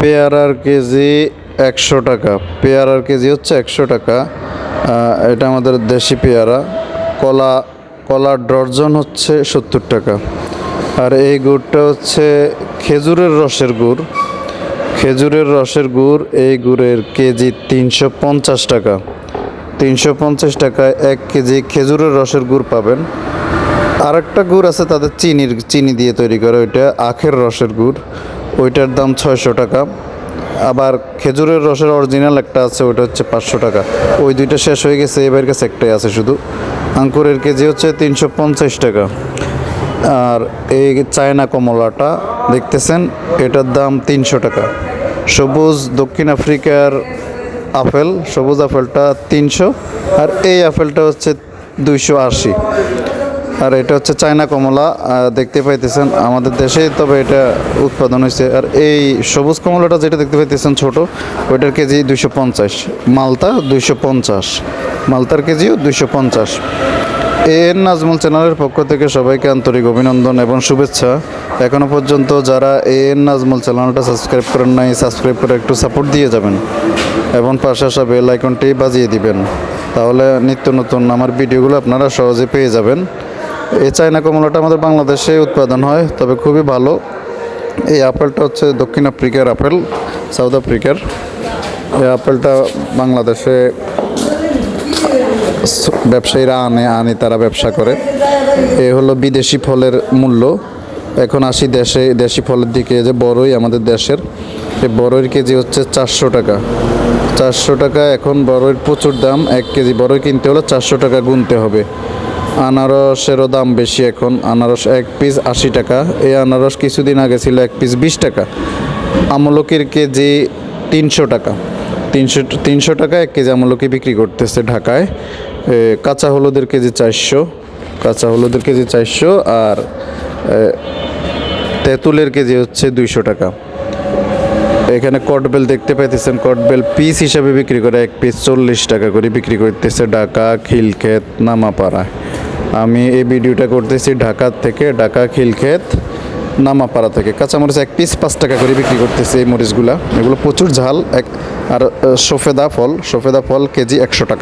পেয়ারার কেজি একশো টাকা। পেয়ারার কেজি হচ্ছে একশো টাকা। এটা আমাদের দেশি পেয়ারা। কলা, কলার ডর্জন হচ্ছে সত্তর টাকা। আর এই গুড়টা হচ্ছে খেজুরের রসের গুড়। খেজুরের রসের গুড় এই গুড়ের কেজি তিনশো পঞ্চাশ টাকা। তিনশো পঞ্চাশ টাকায় এক কেজি খেজুরের রসের গুড় পাবেন। আরেকটা গুড় আছে তাদের চিনির, চিনি দিয়ে তৈরি করে, ওইটা আখের রসের গুড়। ওইটার দাম ছয়শো টাকা। আবার খেজুরের রসের অরিজিনাল একটা আছে, ওইটা হচ্ছে পাঁচশো টাকা। ওই দুইটা শেষ হয়ে গেছে এবার কাছে একটাই আছে শুধু। আঙ্কুরের কেজি হচ্ছে তিনশো পঞ্চাশ টাকা। আর এই চায়না কমলাটা দেখতেছেন, এটার দাম তিনশো টাকা। সবুজ দক্ষিণ আফ্রিকার আপেল, সবুজ আপেলটা তিনশো, আর এই আপেলটা হচ্ছে দুইশো আশি। আর এটা হচ্ছে চায়না কমলা দেখতে পাইতেছেন আমাদের দেশে তবে এটা উৎপাদন হয়েছে আর এই সবুজ কমলাটা যেটা দেখতে পাইতেছেন ছোট, ওইটার কেজি দুইশো পঞ্চাশ, মালতা দুইশো পঞ্চাশ, মালতার কেজিও দুইশো পঞ্চাশ। এন নাজমুল চ্যানেলের পক্ষ থেকে সবাইকে আন্তরিক অভিনন্দন এবং শুভেচ্ছা। এখনও পর্যন্ত যারা এন নাজমুল চ্যানেলটা সাবস্ক্রাইব করেন নাই, সাবস্ক্রাইব করে একটু সাপোর্ট দিয়ে যাবেন এবং পাশে বেল আইকনটি বাজিয়ে দিবেন। তাহলে নিত্য নতুন আমার ভিডিওগুলো আপনারা সহজে পেয়ে যাবেন। এই চায়না কমলাটা আমাদের বাংলাদেশে উৎপাদন হয়, তবে খুবই ভালো। এই আপেলটা হচ্ছে দক্ষিণ আফ্রিকার আপেল, সাউথ আফ্রিকার। এই আপেলটা বাংলাদেশে ব্যবসায়ীরা আনে আনে, তারা ব্যবসা করে। এ হলো বিদেশি ফলের মূল্য। এখন আসি দেশে, দেশি ফলের দিকে যে বড়ই আমাদের দেশের। এই বড়ইয়ের কেজি হচ্ছে চারশো টাকা। চারশো টাকা এখন বড়ইয়ের প্রচুর দাম, এক কেজি। বড়ই কিনতে হলে চারশো টাকা গুনতে হবে। আনারসেরও দাম বেশি এখন। আনারস এক পিস আশি টাকা। এই আনারস কিছুদিন আগে ছিল এক পিস বিশ টাকা। আমলকির কেজি তিনশো টাকা। তিনশো তিনশো টাকা এক কেজি আমলকি বিক্রি করতেছে ঢাকায়। কাঁচা হলুদের কেজি চারশো। কাঁচা হলুদের কেজি চারশো আর তেঁতুলের কেজি হচ্ছে দুইশো টাকা। এখানে কটবেল দেখতে পাইতেছেন। কটবেল পিস হিসাবে বিক্রি করে এক পিস চল্লিশ টাকা করে বিক্রি করতেছে ঢাকা, খিলক্ষেত, নামাপাড়া। আমি এই ভিডিওটা করতেছি ঢাকা থেকে ঢাকা খিলক্ষেত, নামাপাড়া থেকে। কাঁচামরিচ এক পিস পাঁচ টাকা করে বিক্রি করতেছি এই মরিচগুলা। এগুলো প্রচুর ঝাল, এক আর সফেদা ফল। সফেদা ফল কেজি একশো টাকা।